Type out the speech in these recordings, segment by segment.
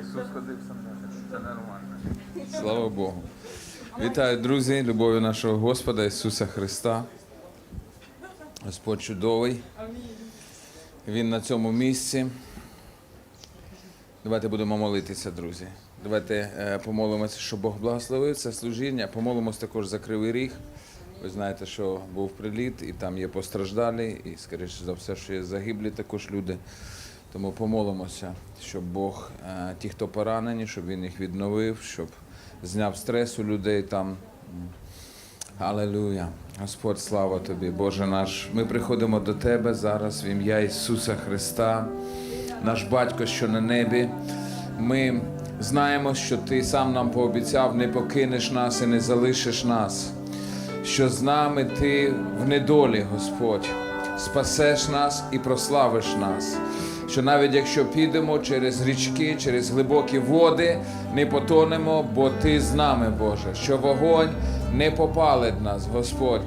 Ісус ходив сам це нормально. Слава Богу. Вітаю, друзі, любов'ю нашого Господа Ісуса Христа. Господь чудовий. Він на цьому місці. Давайте будемо молитися, друзі. Давайте е, помолимося, щоб Бог благословив це служіння. Помолимося також за Кривий Ріг. Ви знаєте, що був приліт, і там є постраждалі, і, скоріше за все, що є загиблі також люди. Тому помолимося, щоб Бог, е, ті, хто поранені, щоб Він їх відновив, щоб зняв стрес у людей там. Алелуя. Господь, слава тобі, Боже наш. Ми приходимо до Тебе зараз в ім'я Ісуса Христа, наш батько, що на небі. Ми знаємо, що Ти сам нам пообіцяв, не покинеш нас і не залишиш нас, що з нами Ти в недолі, Господь, спасеш нас і прославиш нас. Що навіть якщо підемо через річки, через глибокі води, не потонемо, бо Ти з нами, Боже, що вогонь не попалить нас, Господь.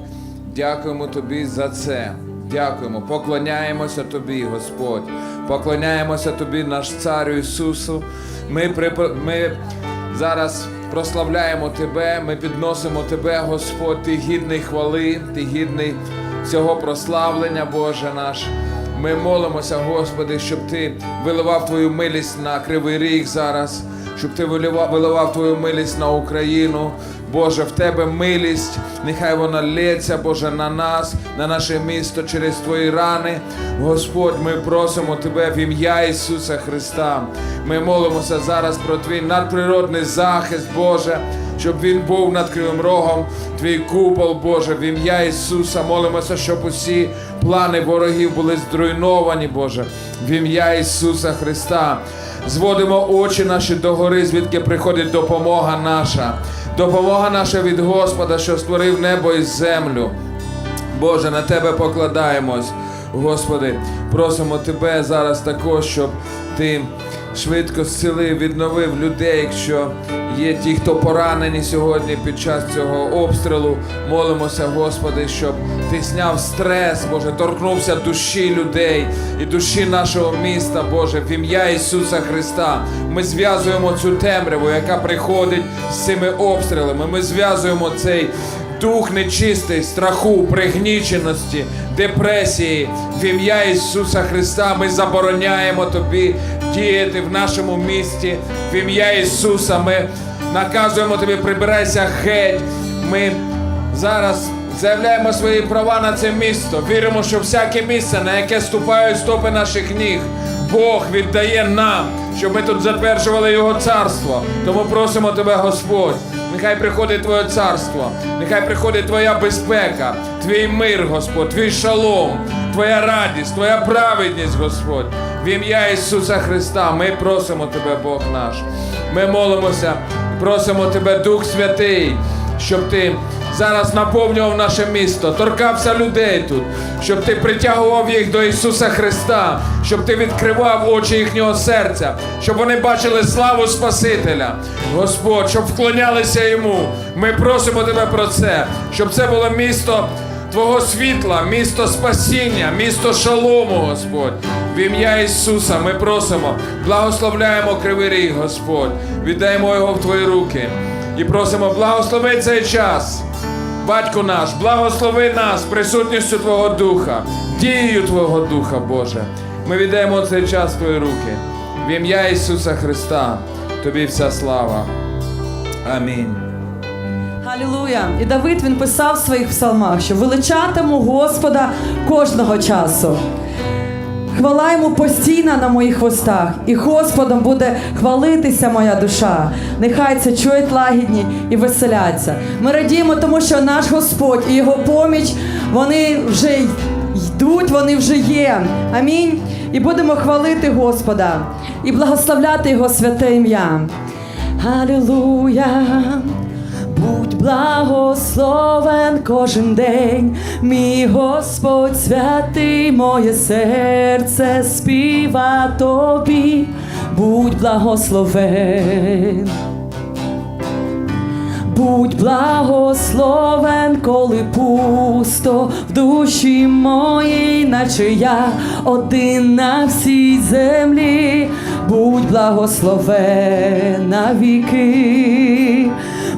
Дякуємо Тобі за це. Дякуємо, поклоняємося Тобі, Господь. Поклоняємося Тобі, наш Царю Ісусу. Ми, припо- ми зараз прославляємо Тебе, ми підносимо Тебе, Господь, Ти гідний хвали, Ти гідний цього прославлення, Боже наш. Ми молимося, Господи, щоб Ти виливав Твою милість на Кривий Ріг зараз, щоб Ти виливав, виливав Твою милість на Україну. Боже, в Тебе милість, нехай вона лється, Боже, на нас, на наше місто через Твої рани. Господь, ми просимо Тебе в ім'я Ісуса Христа. Ми молимося зараз про Твій надприродний захист, Боже щоб він був над кривим рогом, твій купол, Боже, в ім'я Ісуса. Молимося, щоб усі плани ворогів були зруйновані, Боже, в ім'я Ісуса Христа. Зводимо очі наші до гори, звідки приходить допомога наша. Допомога наша від Господа, що створив небо і землю. Боже, на Тебе покладаємось. Господи, просимо Тебе зараз також, щоб Ти швидко зцілив, відновив людей, якщо є ті, хто поранені сьогодні під час цього обстрілу. Молимося, Господи, щоб Ти зняв стрес, Боже, торкнувся душі людей і душі нашого міста, Боже, в ім'я Ісуса Христа. Ми зв'язуємо цю темряву, яка приходить з цими обстрілами. Ми зв'язуємо цей дух нечистий, страху, пригніченості, депресії. В ім'я Ісуса Христа ми забороняємо Тобі діяти в нашому місті. В ім'я Ісуса ми наказуємо Тобі, прибирайся геть. Ми зараз заявляємо свої права на це місто. Віримо, що всяке місце, на яке ступають стопи наших ніг, Бог віддає нам, щоб ми тут затверджували Його царство. Тому просимо Тебе, Господь. Нехай приходить Твоє царство, нехай приходить Твоя безпека, Твій мир, Господь, Твій шалом, Твоя радість, Твоя праведність, Господь. В ім'я Ісуса Христа ми просимо Тебе, Бог наш. Ми молимося, просимо Тебе, Дух Святий, щоб Ти зараз наповнював наше місто, торкався людей тут, щоб Ти притягував їх до Ісуса Христа, щоб Ти відкривав очі їхнього серця, щоб вони бачили славу Спасителя, Господь, щоб вклонялися Йому. Ми просимо Тебе про це, щоб це було місто. Твого світла, місто спасіння, місто шалому, Господь. В ім'я Ісуса ми просимо, благословляємо Кривий Ріг, Господь, віддаємо його в Твої руки і просимо, благослови цей час. Батько наш, благослови нас присутністю Твого Духа, дією Твого Духа, Боже. Ми віддаємо цей час в Твої руки. В ім'я Ісуса Христа, Тобі вся слава. Амінь. Алілуя! І Давид він писав в своїх псалмах, що величатиму Господа кожного часу. Хвала йому постійна на моїх вустах, і Господом буде хвалитися моя душа. Нехай це чують лагідні і веселяться. Ми радіємо, тому що наш Господь і його поміч вони вже йдуть, вони вже є. Амінь. І будемо хвалити Господа і благословляти Його святе ім'я. Алілуя! Будь благословен кожен день, мій Господь святий, моє серце співа тобі, будь благословен. Будь благословен, коли пусто в душі моїй, наче я один на всій землі. Будь благословен навіки.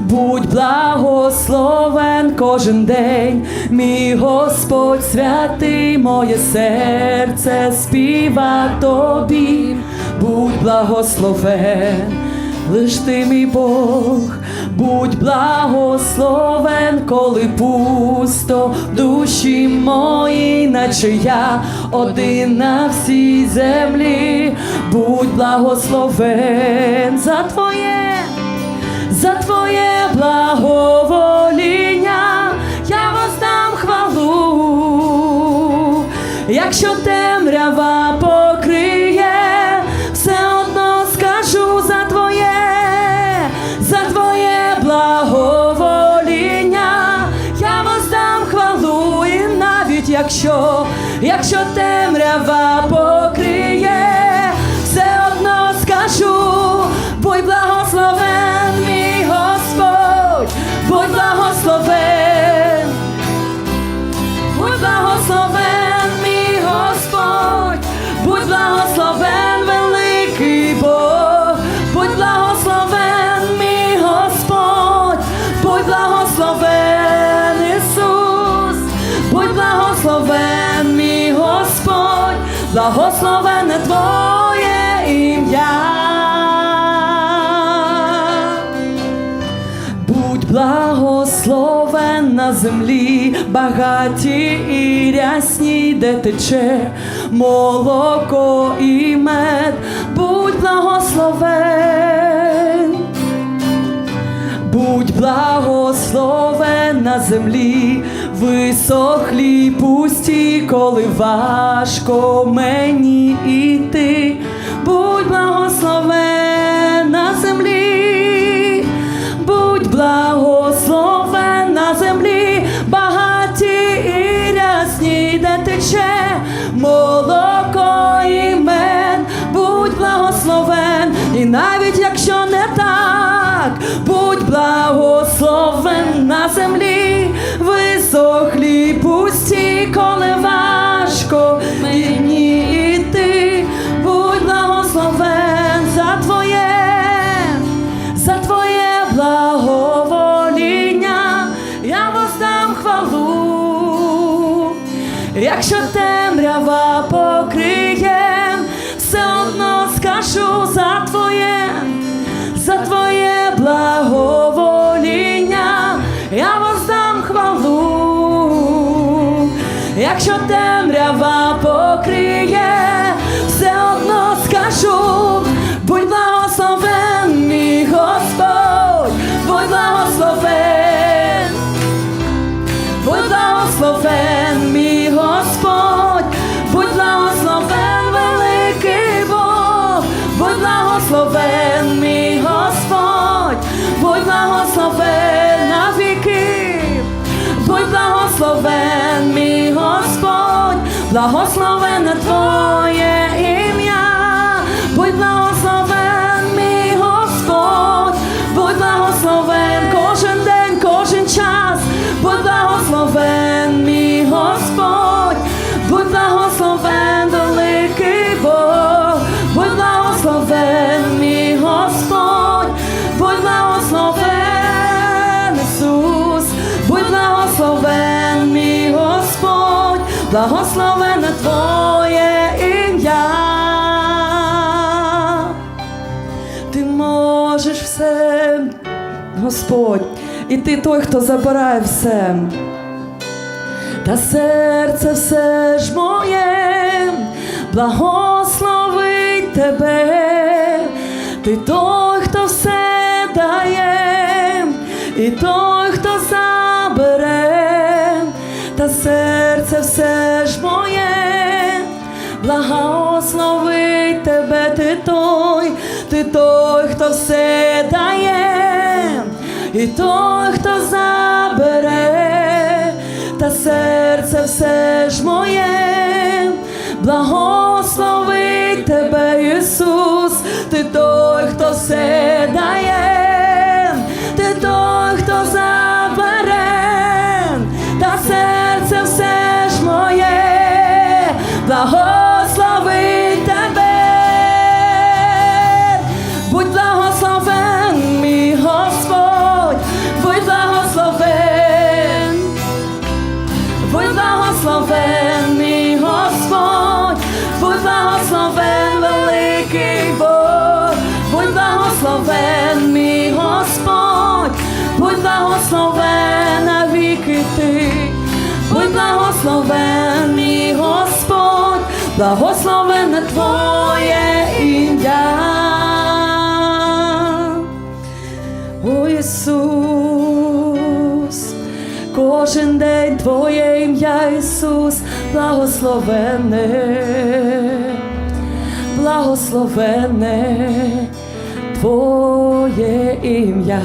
Будь благословен кожен день, мій Господь святий, моє серце співа тобі, будь благословен, лиш ти мій Бог, будь благословен, коли пусто душі моїй, наче я один на всій землі, будь благословен за твоє за твоє благовоління. Я воздам хвалу, якщо темрява покриє, все одно скажу за твоє, за твоє благовоління, я воздам хвалу, і навіть якщо, якщо темрява покриє, все одно скажу, будь благословен, багаті і рясні, де тече молоко і мед, будь благословен. Будь благословен на землі, висохлі пусті, коли важко мені іти. Будь благословен на землі, будь благословен тече молоко і мед, будь благословен, і навіть якщо не так, будь благословен на землі, висохлі пусті, коли важко. Мені йти, будь благословен за твоє, за твоє благовоління, Якщо темрява покриє, все одно скажу за твоє, за твоє благовоління, благословене Твоє благословене Твоє ім'я. Ти можеш все, Господь, і ти той, хто забирає все. Та серце все ж моє, благословить тебе, ти той, хто все дає, і той, той, хто все дає, і той, хто забере, та серце все ж моє, благослови тебе, Ісус, ти той, хто все дає, благословене Твоє ім'я. О Ісус, кожен день Твоє ім'я Ісус, благословене, благословене Твоє ім'я.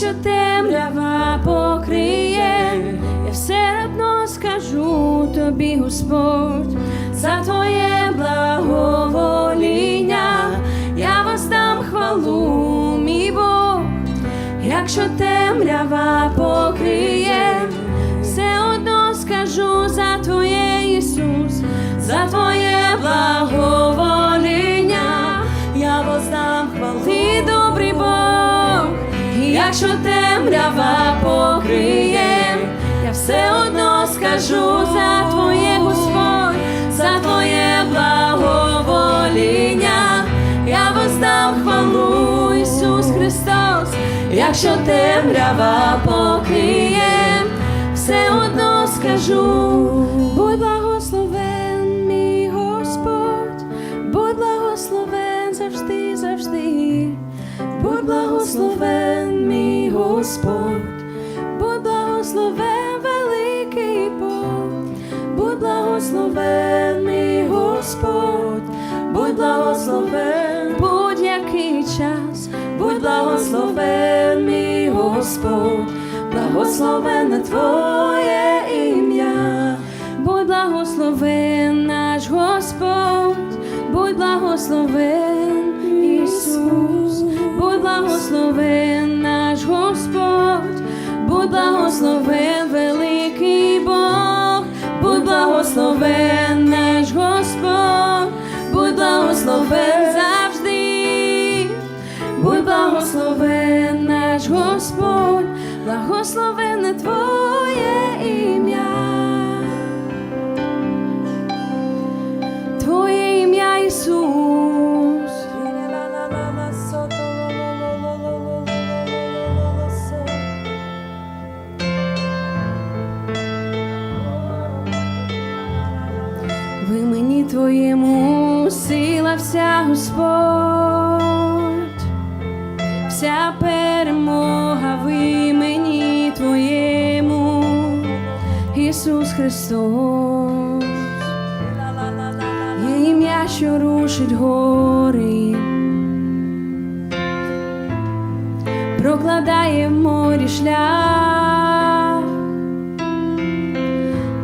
Якщо темрява покриє, я все одно скажу тобі, Господь, за твоє благовоління. Я вас дам хвалу, мій Бог, якщо темрява якщо темрява покриє, я все одно скажу за твоє Господь, за твоє благовоління, я воздам хвалу Ісус Христос, якщо темрява покриє, все одно скажу, будь благословен, Господь, будь благословен завжди, завжди, будь благословен, Господь, будь благословен, великий Бог, будь благословен, мій Господь, будь благословен, будь-який час, будь благословен, мій Господь, благословенне Твоє ім'я, будь благословен наш Господь, будь благословен Ісус, будь благословен благословен великий Бог, будь благословен наш Господь, будь благословен завжди, будь благословен наш Господь, благословене Твоє Христос. Є ім'я, що рушить гори, прокладає в морі шлях,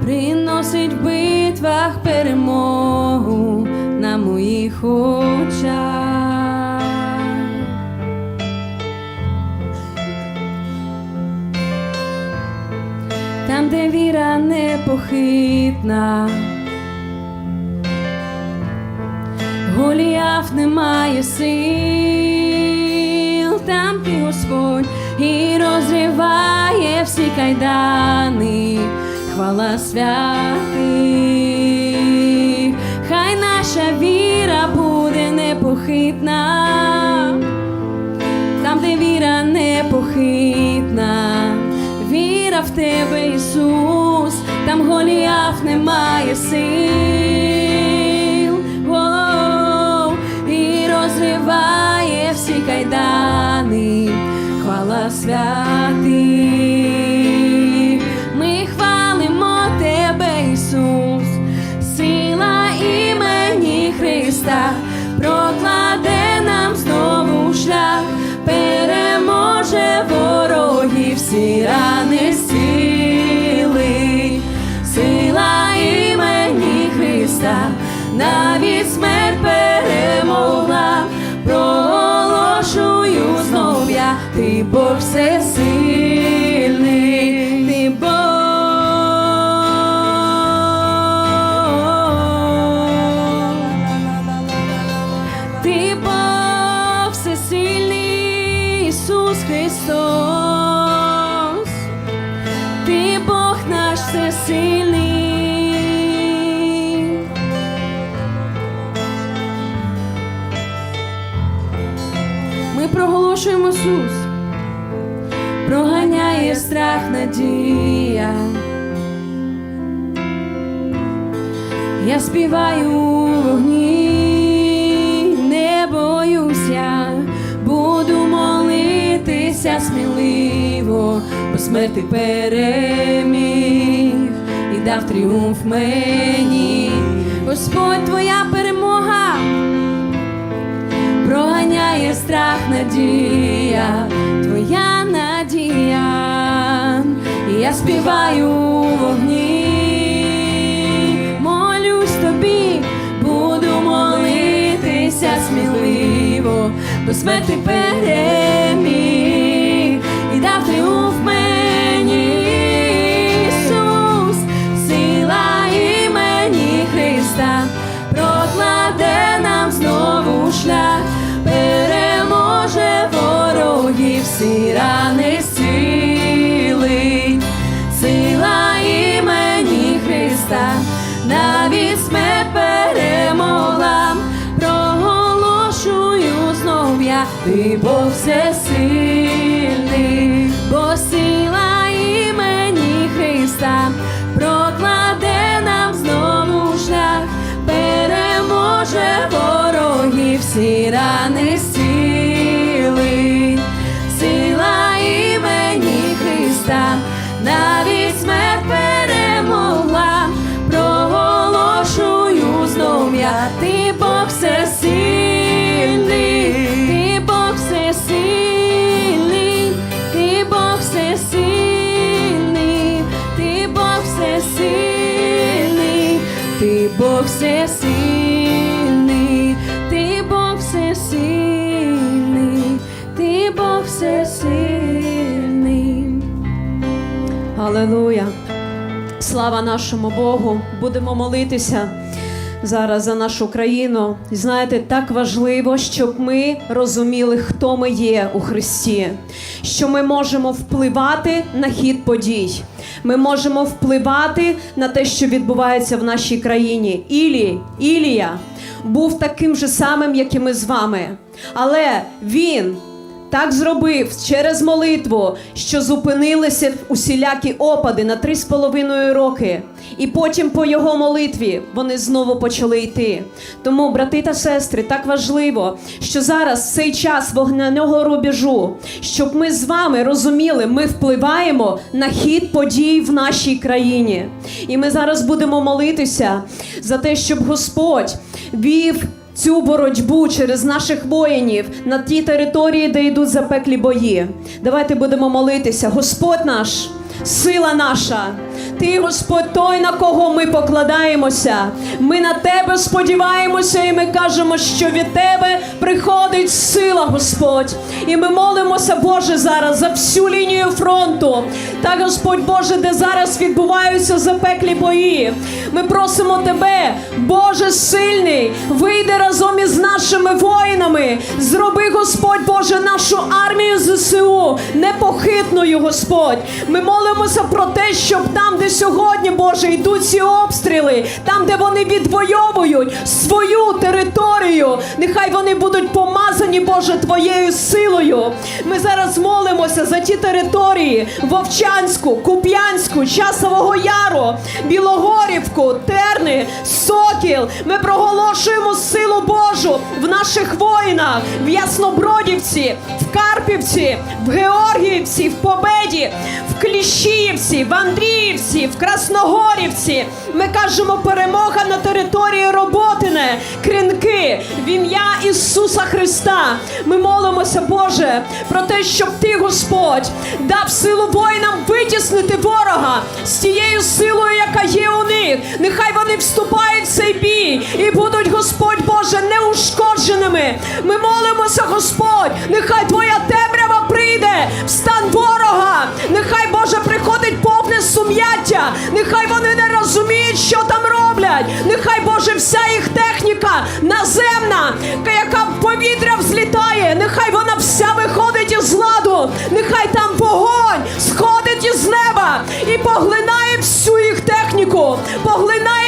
приносить в битвах перемогу на моїх очах. Де непохитна. Голіаф не має сил, там ти Господь і розриває всі кайдани, хвала святий, хай наша віра буде непохитна, там, де віра непохитна, віра в тебе, там Голіаф не має сил. Воу, і розриває всі кайдани, хвала святий. Ми хвалимо тебе, Ісус, сила імені Христа прокладе нам знову шлях, переможе ворог. всі рани ти Бог всесильний, надія, твоя надія, я співаю у вогні, молюсь тобі, буду молитися сміливо, до смерти переміг. І дав тріумф мені Ісус, сила імені Христа, прокладе нам знову шлях, всі рани зцілить. Сила імені Христа, навіть смерть перемогла, проголошую знов я, ти Бог всесильний, Алелуя! Слава нашому Богу! Будемо молитися зараз за нашу країну. І знаєте, так важливо, щоб ми розуміли, хто ми є у Христі, що ми можемо впливати на хід подій. Ми можемо впливати на те, що відбувається в нашій країні. Ілі, Ілія був таким же самим, як і ми з вами. Але він так зробив через молитву, що зупинилися усілякі опади на три з половиною роки. І потім по його молитві вони знову почали йти. Тому, брати та сестри, так важливо, що зараз цей час вогняного рубежу, щоб ми з вами розуміли, ми впливаємо на хід подій в нашій країні. І ми зараз будемо молитися за те, щоб Господь вів цю боротьбу через наших воїнів на ті території, де йдуть запеклі бої. Давайте будемо молитися. Господь наш, сила наша. Ти, Господь, той, на кого ми покладаємося. Ми на тебе сподіваємося, і ми кажемо, що від тебе приходить сила, Господь. І ми молимося, Боже, зараз за всю лінію фронту. Так, Господь Боже, де зараз відбуваються запеклі бої. Ми просимо тебе, Боже сильний, вийди разом із нашими воїнами. Зроби, Господь Боже, нашу армію ЗСУ непохитною, Господь. Ми молимося про те, щоб там, де сьогодні, Боже, йдуть ці обстріли, там, де вони відвоюють свою територію, нехай вони будуть помазані, Боже, Твоєю силою. Ми зараз молимося за ті території Вовчанську, Куп'янську, Часового Яру, Білогорівку, Терни, Сокіл. Ми проголошуємо силу Божу в наших воїнах, в Яснобродівці, в Карпівці, в Георгіївці, в Победі, в Кліщіївці, в Андріївці. Авдіївці, в Красногорівці. Ми кажемо перемога на території Роботине, Крінки, в ім'я Ісуса Христа. Ми молимося, Боже, про те, щоб Ти, Господь, дав силу воїнам витіснити ворога з тією силою, яка є у них. Нехай вони вступають в цей бій і будуть, Господь Боже, неушкодженими. Ми молимося, Господь, нехай Твоя темрява прийде в стан ворога. Нехай Боже приходить повне сум'яття. Нехай вони не розуміють, що там роблять. Нехай Боже, вся їх техніка наземна, яка в повітря взлітає. Нехай вона вся виходить із ладу. Нехай там вогонь сходить із неба і поглинає всю їх техніку, поглинає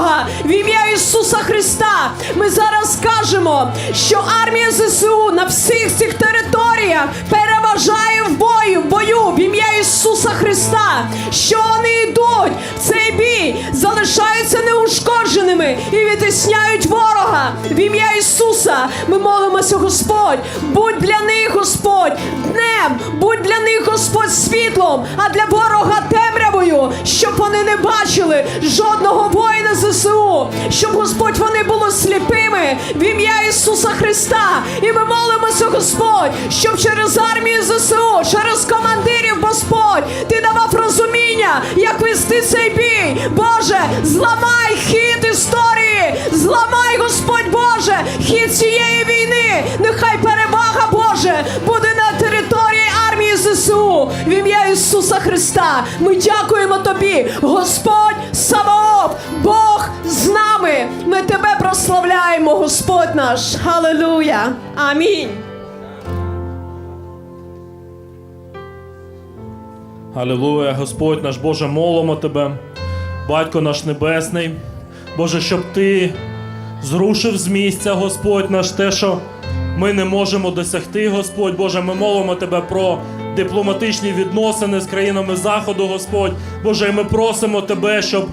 ворога в ім'я Ісуса Христа. Ми зараз кажемо, що армія ЗСУ на всіх цих територіях переважає в бою, в бою в ім'я Ісуса Христа. Що вони йдуть в цей бій, залишаються неушкодженими і відтисняють ворога в ім'я Ісуса. Ми молимося, Господь, будь для них, Господь, днем, будь для них, Господь, світлом, а для ворога темрявою, щоб вони не бачили жодного воїна ЗСУ, щоб Господь вони були сліпими в ім'я Ісуса Христа. І ми молимося, Господь, щоб через армію ЗСУ, через командирів, Господь, ти давав розуміння, як вести цей бій. Боже, зламай хід історії, зламай, Господь Боже, хід цієї війни. Нехай перевага Боже буде на території армії ЗСУ в ім'я Ісуса Христа. Ми дякуємо Тобі, Господь Саваоф, Бог з нами. Ми Тебе прославляємо, Господь наш. Халилуя. Амінь. Алілуя, Господь наш Боже, молимо Тебе, Батько наш Небесний, Боже, щоб Ти зрушив з місця, Господь наш, те, що ми не можемо досягти, Господь Боже, ми молимо Тебе про дипломатичні відносини з країнами Заходу, Господь. Боже, і ми просимо Тебе, щоб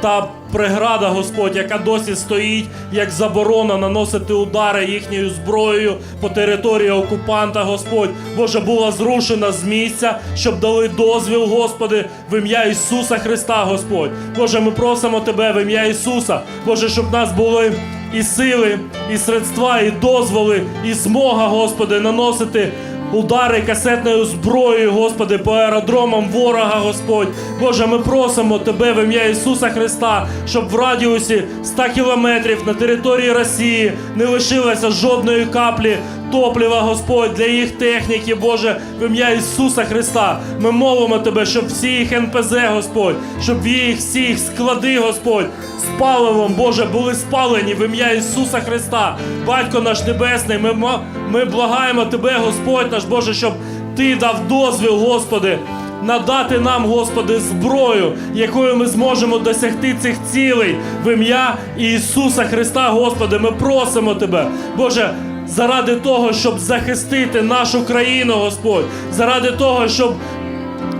та преграда, Господь, яка досі стоїть, як заборона наносити удари їхньою зброєю по території окупанта, Господь, Боже, була зрушена з місця, щоб дали дозвіл, Господи, в ім'я Ісуса Христа, Господь. Боже, ми просимо Тебе в ім'я Ісуса, Боже, щоб нас були і сили, і средства, і дозволи, і змога, Господи, наносити удари касетною зброєю, Господи, по аеродромам ворога, Господь. Боже, ми просимо Тебе в ім'я Ісуса Христа, щоб в радіусі 100 кілометрів на території Росії не лишилося жодної каплі топлива, Господь, для їх техніки, Боже, в ім'я Ісуса Христа. Ми молимо Тебе, щоб всі їх НПЗ, Господь, щоб їх всі їх склади, Господь, з паливом, Боже, були спалені в ім'я Ісуса Христа. Батько наш Небесний, ми, ми благаємо Тебе, Господь наш Боже, щоб Ти дав дозвіл, Господи, надати нам, Господи, зброю, якою ми зможемо досягти цих цілей в ім'я Ісуса Христа, Господи. Ми просимо Тебе, Боже. Заради того, щоб захистити нашу країну, Господь, заради того, щоб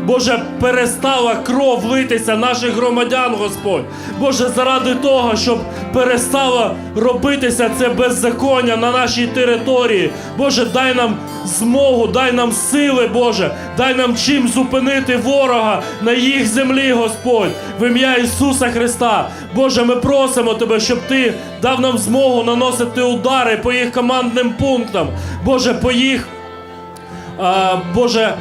Боже, перестала кров литися наших громадян, Господь. Боже, заради того, щоб перестало робитися це беззаконня на нашій території. Боже, дай нам змогу, дай нам сили, Боже, дай нам чим зупинити ворога на їх землі, Господь, в ім'я Ісуса Христа. Боже, ми просимо Тебе, щоб Ти дав нам змогу наносити удари по їх командним пунктам. Боже, по їх, а, Боже,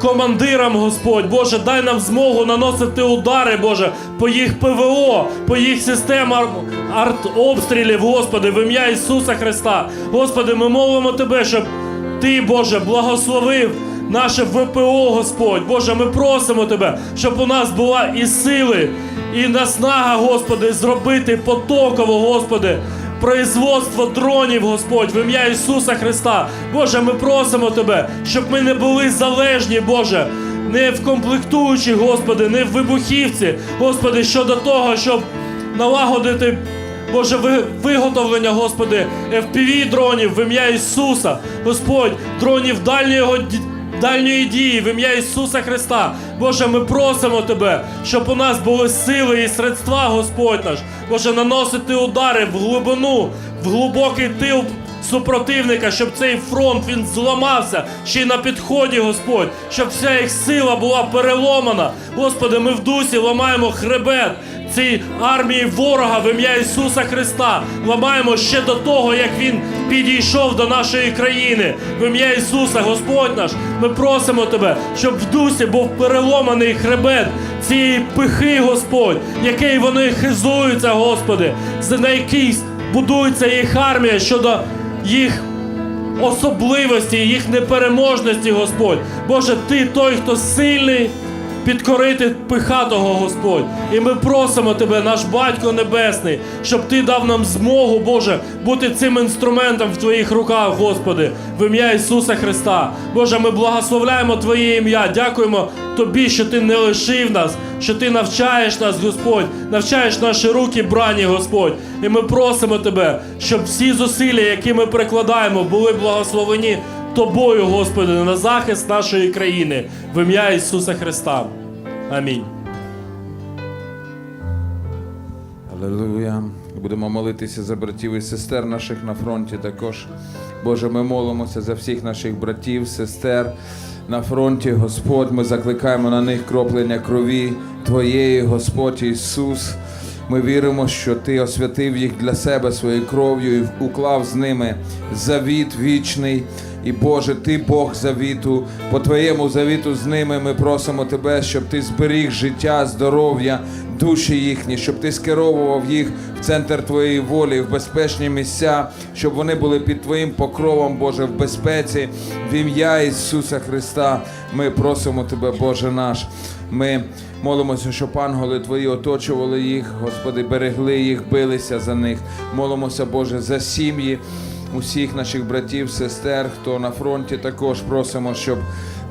командирам, Господь, Боже, дай нам змогу наносити удари, Боже, по їх ПВО, по їх системам артобстрілів, Господи, в ім'я Ісуса Христа. Господи, ми молимо Тебе, щоб Ти, Боже, благословив наше ВПО, Господь. Боже, ми просимо Тебе, щоб у нас була і сили, і наснага, Господи, зробити потоково, Господи производство дронів, Господь, в ім'я Ісуса Христа. Боже, ми просимо Тебе, щоб ми не були залежні, Боже. Не в комплектуючі, Господи, не в вибухівці, Господи, щодо того, щоб налагодити, Боже, виготовлення, Господи, FPV дронів в ім'я Ісуса, Господь, дронів дальнього дальньої дії в ім'я Ісуса Христа. Боже, ми просимо Тебе, щоб у нас були сили і средства, Господь наш. Боже, наносити удари в глибину, в глибокий тил супротивника, щоб цей фронт він зламався ще й на підході, Господь, щоб вся їх сила була переломана. Господи, ми в дусі ламаємо хребет цій армії ворога в ім'я Ісуса Христа. Ламаємо ще до того, як Він підійшов до нашої країни. В ім'я Ісуса, Господь наш, ми просимо Тебе, щоб в дусі був переломаний хребет цієї пихи, Господь, який вони хизуються, Господи, на який будується їх армія щодо їх особливості, їх непереможності, Господь. Боже, ти той, хто сильний. Підкорити пихатого Господь. І ми просимо Тебе, наш Батько Небесний, щоб Ти дав нам змогу, Боже, бути цим інструментом в Твоїх руках, Господи, в ім'я Ісуса Христа. Боже, ми благословляємо Твоє ім'я. Дякуємо Тобі, що Ти не лишив нас, що Ти навчаєш нас, Господь, навчаєш наші руки, брані, Господь. І ми просимо Тебе, щоб всі зусилля, які ми прикладаємо, були благословені Тобою, Господи, на захист нашої країни в ім'я Ісуса Христа. Амінь. Алілуя. Будемо молитися за братів і сестер наших на фронті також. Боже, ми молимося за всіх наших братів, сестер на фронті. Господь, ми закликаємо на них кроплення крові Твоєї, Господь Ісус. Ми віримо, що Ти освятив їх для себе своєю кров'ю і уклав з ними завіт вічний. І Боже, Ти Бог завіту. По Твоєму завіту з ними ми просимо Тебе, щоб Ти зберіг життя, здоров'я, душі їхні, щоб Ти скеровував їх в центр Твоєї волі, в безпечні місця, щоб вони були під Твоїм покровом, Боже, в безпеці. В ім'я Ісуса Христа ми просимо Тебе, Боже наш. Ми молимося, щоб ангели Твої оточували їх, Господи, берегли їх, билися за них. Молимося, Боже, за сім'ї усіх наших братів, сестер, хто на фронті, також просимо, щоб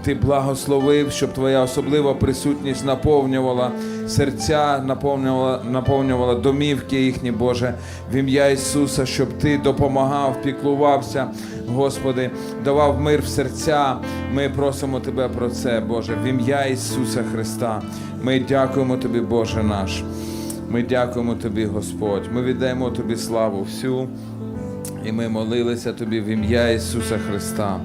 ти благословив, щоб твоя особлива присутність наповнювала серця, наповнювала, наповнювала домівки їхні, Боже, в ім'я Ісуса, щоб ти допомагав, піклувався, Господи, давав мир в серця. Ми просимо Тебе про це, Боже, в ім'я Ісуса Христа. Ми дякуємо Тобі, Боже наш. Ми дякуємо Тобі, Господь. Ми віддаємо Тобі славу всю. І ми молилися Тобі в ім'я Ісуса Христа.